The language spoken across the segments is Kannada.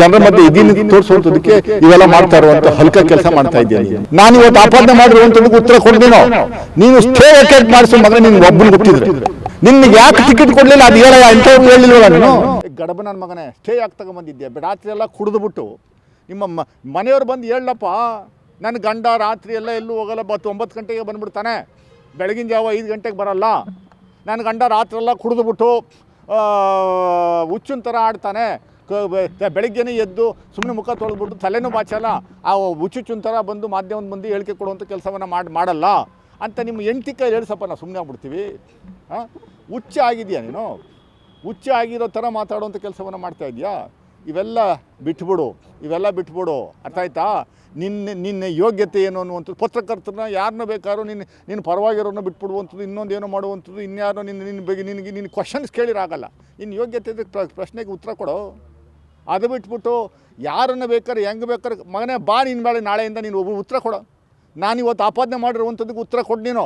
ಜನರ ಮಧ್ಯೆ ಇದೀನಿ ತೋರಿಸುವಂತದಕ್ಕೆ ಇವೆಲ್ಲ ಮಾಡ್ತಾ ಇರುವಂತ ಹಲ್ಕ ಕೆಲಸ ಮಾಡ್ತಾ ಇದ್ದೇನೆ. ನಾನು ಇವತ್ತು ಆಪಾದನೆ ಮಾಡಿರುವಂತದಕ್ಕೆ ಉತ್ತರ ಕೊಡ್ದೇನೋ ನೀನು ಸ್ಟೇ ವೆಕೇಟ್ ಮಾಡಿಸೋ ಮಗನ ನೀನು ಒಬ್ಬನ ಗೊತ್ತಿದ್ರೆ ನಿನ್ಗೆ ಯಾಕೆ ಟಿಕೆಟ್ ಕೊಡ್ಲಿಲ್ಲ? ಅದು ಹೇಳ ಇಂಥವ್ರು ಹೇಳಿಲ್ವಲ್ಲ ನೀನು? ಗಡಬ ನನ್ನ ಮಗನೇ ಸ್ಟೇ ಯಾಕೆ ತಗೊಂಬಂದಿದ್ದೆ ರಾತ್ರಿ ಎಲ್ಲ ಕುಡಿದ್ಬಿಟ್ಟು ನಿಮ್ಮ ಮನೆಯವ್ರು ಬಂದು ಹೇಳಪ್ಪ ನನ್ನ ಗಂಡ ರಾತ್ರಿ ಎಲ್ಲ ಎಲ್ಲೂ ಹೋಗಲ್ಲ ಬತ್ತು ಒಂಬತ್ತು ಗಂಟೆಗೆ ಬಂದ್ಬಿಡ್ತಾನೆ. ಬೆಳಗಿನ ಜಾವ ಐದು ಗಂಟೆಗೆ ಬರಲ್ಲ. ನನ್ನ ಗಂಡ ರಾತ್ರಿ ಎಲ್ಲ ಕುಡಿದ್ಬಿಟ್ಟು ಹುಚ್ಚಿನ ಥರ ಆಡ್ತಾನೆ. ಬೆಳಗ್ಗೆನೇ ಎದ್ದು ಸುಮ್ಮನೆ ಮುಖ ತೊಳೆದ್ಬಿಟ್ಟು ತಲೆನೂ ಬಾಚಲ್ಲ. ಆ ಥರ ಬಂದು ಮಾಧ್ಯಮದ ಮಂದಿ ಹೇಳಿಕೆ ಕೊಡುವಂಥ ಕೆಲಸವನ್ನು ಮಾಡಿ ಮಾಡಲ್ಲ. ಅಂತ ನಿಮ್ಮ ಎಂಟಿ ಕೈ ಹೇಳಿಸಪ್ಪ ನಾವು ಸುಮ್ಮನೆ ಆಗ್ಬಿಡ್ತೀವಿ. ಹಾಂ ಹುಚ್ಚ ಆಗಿದೆಯಾ ನೀನು? ಹುಚ್ಚ ಆಗಿರೋ ಥರ ಮಾತಾಡುವಂಥ ಕೆಲಸವನ್ನು ಮಾಡ್ತಾ ಇದೆಯಾ? ಇವೆಲ್ಲ ಬಿಟ್ಬಿಡು. ಇವೆಲ್ಲ ಬಿಟ್ಬಿಡು. ಅರ್ಥ ಆಯ್ತಾ? ನಿನ್ನ ನಿನ್ನ ಯೋಗ್ಯತೆ ಏನು ಅನ್ನುವಂಥದ್ದು. ಪತ್ರಕರ್ತರನ್ನ ಯಾರನ್ನ ಬೇಕಾದ್ರೂ ನಿನ್ನ ನಿನ್ನ ಪರವಾಗಿರೋನ್ನ ಬಿಟ್ಬಿಡುವಂಥದ್ದು, ಇನ್ನೊಂದು ಏನೋ ಮಾಡುವಂಥದ್ದು ಇನ್ಯಾರೋ ನಿನ್ನ ನಿನ್ನ ಬಗ್ಗೆ ನಿನಗೆ ನಿನ್ನ ಕ್ವಶನ್ಸ್ ಕೇಳಿರಾಗಲ್ಲ. ನಿನ್ನ ಯೋಗ್ಯತೆ ಪ್ರಶ್ನೆಗೆ ಉತ್ತರ ಕೊಡು. ಅದು ಬಿಟ್ಬಿಟ್ಟು ಯಾರನ್ನು ಬೇಕಾದ್ರೆ, ಹೆಂಗೆ ಬೇಕಾದ್ರೆ, ಮಗನೇ ಬಾ ನಿನ್ನ ಮೇಲೆ ನಾಳೆಯಿಂದ ನೀನು ಒಬ್ಬ ಉತ್ತರ ಕೊಡು. ನಾನು ಇವತ್ತು ಆಪಾದನೆ ಮಾಡಿರುವಂಥದ್ದಕ್ಕೆ ಉತ್ತರ ಕೊಡು ನೀನು.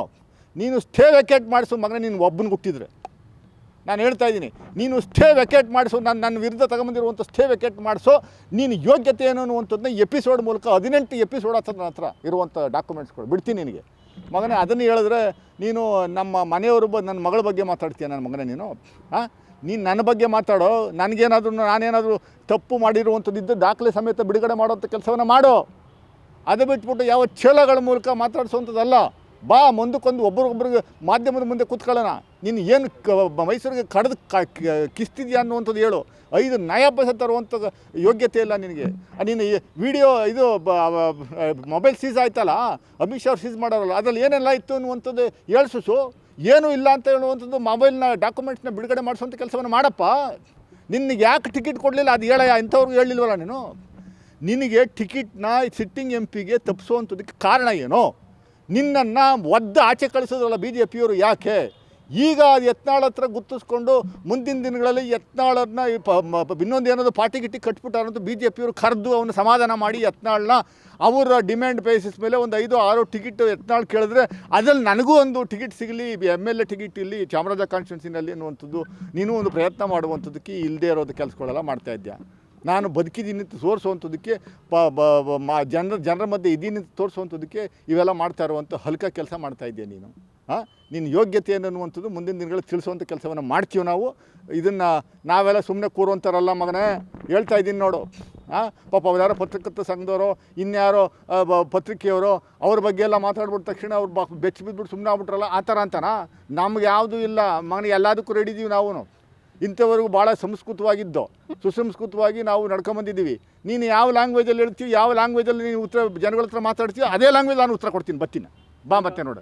ನೀನು ಸ್ಟೇ ವೆಕೇಟ್ ಮಾಡಿಸು, ಮಗನೇ ನೀನು ಒಬ್ಬನ ಹುಟ್ಟಿದ್ರೆ. ನಾನು ಹೇಳ್ತಾ ಇದ್ದೀನಿ, ನೀನು ಸ್ಟೇ ವೆಕೇಟ್ ಮಾಡಿಸು, ನಾನು ನನ್ನ ವಿರುದ್ಧ ತಗೊಂಬಂದಿರುವಂಥ ಸ್ಟೇ ವೆಕೇಟ್ ಮಾಡಿಸೋ. ನೀನು ಯೋಗ್ಯತೆ ಏನು ಅನ್ನುವಂಥದ್ದನ್ನ ಎಪಿಸೋಡ್ ಮೂಲಕ, ಹದಿನೆಂಟು ಎಪಿಸೋಡ್ ಹತ್ರ ನನ್ನ ಹತ್ರ ಇರುವಂಥ ಡಾಕ್ಯುಮೆಂಟ್ಸ್ಗಳು ಬಿಡ್ತೀನಿ ನಿನಗೆ. ಮಗನೇ ಅದನ್ನು ಹೇಳಿದ್ರೆ ನೀನು ನಮ್ಮ ಮನೆಯವರು ಬ, ನನ್ನ ಮಗಳ ಬಗ್ಗೆ ಮಾತಾಡ್ತೀಯ ನನ್ನ ಮಗನೇ ನೀನು? ಹಾಂ ನೀನು ನನ್ನ ಬಗ್ಗೆ ಮಾತಾಡೋ, ನನಗೇನಾದರೂ, ನಾನೇನಾದರೂ ತಪ್ಪು ಮಾಡಿರುವಂಥದ್ದು ದಾಖಲೆ ಸಮೇತ ಬಿಡುಗಡೆ ಮಾಡೋಂಥ ಕೆಲಸವನ್ನು ಮಾಡು. ಅದು ಬಿಟ್ಬಿಟ್ಟು ಯಾವ ಚೇಲಗಳ ಮೂಲಕ ಮಾತಾಡಿಸುವಂಥದ್ದಲ್ಲ. ಬಾ, ಮುಂದಕ್ಕೊಂದು ಒಬ್ರಿಗೊಬ್ರಿಗೆ ಮಾಧ್ಯಮದ ಮುಂದೆ ಕೂತ್ಕೊಳ್ಳೋಣ. ನೀನು ಏನು ಕ, ಮೈಸೂರಿಗೆ ಕಡ್ದು ಕಿಸ್ತಿದ್ಯಾ ಅನ್ನುವಂಥದ್ದು ಹೇಳು. ಐದು ನಯ ಪೈಸೆ ತರುವಂಥ ಯೋಗ್ಯತೆ ಇಲ್ಲ ನಿನಗೆ. ನೀನು ವಿಡಿಯೋ, ಇದು ಮೊಬೈಲ್ ಸೀಸ್ ಆಯ್ತಲ್ಲ? ಅಮಿತ್ ಶಾ ಅವ್ರು ಸೀಸ್ ಮಾಡೋರಲ್ಲ. ಅದರಲ್ಲಿ ಏನೆಲ್ಲ ಇತ್ತು ಅನ್ನುವಂಥದ್ದು ಹೇಳ್ಸು ಏನೂ ಇಲ್ಲ ಅಂತ ಹೇಳುವಂಥದ್ದು ಮೊಬೈಲ್ನ ಡಾಕ್ಯುಮೆಂಟ್ಸ್ನ ಬಿಡುಗಡೆ ಮಾಡಿಸುವಂಥ ಕೆಲಸವನ್ನು ಮಾಡಪ್ಪ. ನಿನಗೆ ಯಾಕೆ ಟಿಕೆಟ್ ಕೊಡಲಿಲ್ಲ? ಅದು ಹೇಳಯ್ಯ, ಇಂಥವ್ರಿಗೆ ಹೇಳಿಲ್ವಲ್ಲ ನೀನು? ನಿನಗೆ ಟಿಕೆಟ್ನ ಸಿಟ್ಟಿಂಗ್ ಎಂ ಪಿಗೆ ತಪ್ಪಿಸುವಂಥದ್ದಕ್ಕೆ ಕಾರಣ ಏನು? ನಿನ್ನನ್ನು ಒದ್ದು ಆಚೆ ಕಳಿಸೋದ್ರಲ್ಲ ಬಿ ಜೆ ಪಿಯವರು ಯಾಕೆ? ಈಗ ಅದು ಯತ್ನಾಳ್ ಹತ್ರ ಗುರ್ತಿಸ್ಕೊಂಡು ಮುಂದಿನ ದಿನಗಳಲ್ಲಿ ಯತ್ನಾಳನ್ನ ಇನ್ನೊಂದು ಏನಾದರೂ ಪಾಟಿ ಗಿಟ್ಟಿ ಕಟ್ಬಿಟ್ಟಾರ ಅಂತ ಬಿ ಜೆ ಪಿಯವರು ಕರೆದು ಅವನು ಸಮಾಧಾನ ಮಾಡಿ ಯತ್ನಾಳನ್ನ ಅವರ ಡಿಮ್ಯಾಂಡ್ ಬೇಸಿಸ್ ಮೇಲೆ ಒಂದು ಐದು, ಆರು ಟಿಕೆಟ್ ಯತ್ನಾಳ್ ಕೇಳಿದ್ರೆ ಅದರಲ್ಲಿ ನನಗೂ ಒಂದು ಟಿಕೆಟ್ ಸಿಗಲಿ ಎಂ ಎಲ್ ಎ ಟಿಕೆಟ್ ಇಲ್ಲಿ ಚಾಮರಾಜ ಕಾನ್ಸ್ಟಿಟ್ಯೂನ್ಸಿನಲ್ಲಿ ಅನ್ನುವಂಥದ್ದು, ನೀನು ಒಂದು ಪ್ರಯತ್ನ ಮಾಡುವಂಥದ್ದಕ್ಕೆ ಇಲ್ಲದೆ ಇರೋದು ಕೆಲಸಗಳೆಲ್ಲ ಮಾಡ್ತಾ ಇದ್ದೆ ನಾನು ಬದುಕಿದ್ದೀನಿ ಅಂತ ತೋರಿಸುವಂಥದ್ದಕ್ಕೆ, ಪ ಬ ಜನರ ಜನರ ಮಧ್ಯೆ ಇದ್ದೀನಿ ಅಂತ ತೋರಿಸುವಂಥದ್ದಕ್ಕೆ ಇವೆಲ್ಲ ಮಾಡ್ತಾ ಇರುವಂಥ ಹಲ್ಕ ಕೆಲಸ ಮಾಡ್ತಾ ನೀನು? ನಿನ್ನ ಯೋಗ್ಯತೆ ಅನ್ನುವಂಥದ್ದು ಮುಂದಿನ ದಿನಗಳಲ್ಲಿ ತಿಳಿಸುವಂಥ ಕೆಲಸವನ್ನು ಮಾಡ್ತೀವಿ ನಾವು. ಇದನ್ನು ನಾವೆಲ್ಲ ಸುಮ್ಮನೆ ಕೂರುವಂಥರಲ್ಲ ಮಗನೇ. ಹೇಳ್ತಾ ಇದ್ದೀನಿ ನೋಡು. ಹಾಂ ಪಾಪ ಅವ್ರು ಪತ್ರಕರ್ತ ಸಂಘದವರು, ಇನ್ಯಾರೋ ಪತ್ರಿಕೆಯವರು, ಅವ್ರ ಬಗ್ಗೆ ಎಲ್ಲ ಮಾತಾಡ್ಬಿಟ್ಟ ತಕ್ಷಣ ಅವ್ರು ಬಾ, ಬೆಚ್ಚಿ ಬಿದ್ದುಬಿಟ್ಟು ಸುಮ್ಮನೆ ಆಗ್ಬಿಟ್ರಲ್ಲ, ಆ ಥರ ಅಂತನಾ? ನಮ್ಗೆ ಯಾವುದೂ ಇಲ್ಲ. ಮಗನಿಗೆ ಎಲ್ಲದಕ್ಕೂ ರೆಡಿ ಇದೀವಿ ನಾವು ಇಂಥವರೆಗೂ ಭಾಳ ಸಂಸ್ಕೃತವಾಗಿದ್ದೋ, ಸುಸಂಸ್ಕೃತವಾಗಿ ನಾವು ನಡ್ಕೊಂಬಂದಿದ್ದೀವಿ. ನೀನು ಯಾವ ಲ್ಯಾಂಗ್ವೇಜಲ್ಲಿ ಹೇಳ್ತೀವಿ ಯಾವ ಲ್ಯಾಂಗ್ವೇಜಲ್ಲಿ ನೀನು ಉತ್ತರ ಜನಗಳ ಹತ್ರ ಮಾತಾಡ್ತೀವಿ ಅದೇ ಲ್ಯಾಂಗ್ವೇಜ್ ನಾನು ಉತ್ತರ ಕೊಡ್ತೀನಿ, ಬತ್ತಿನ. ಬಾ ಮತ್ತೆ ನೋಡು.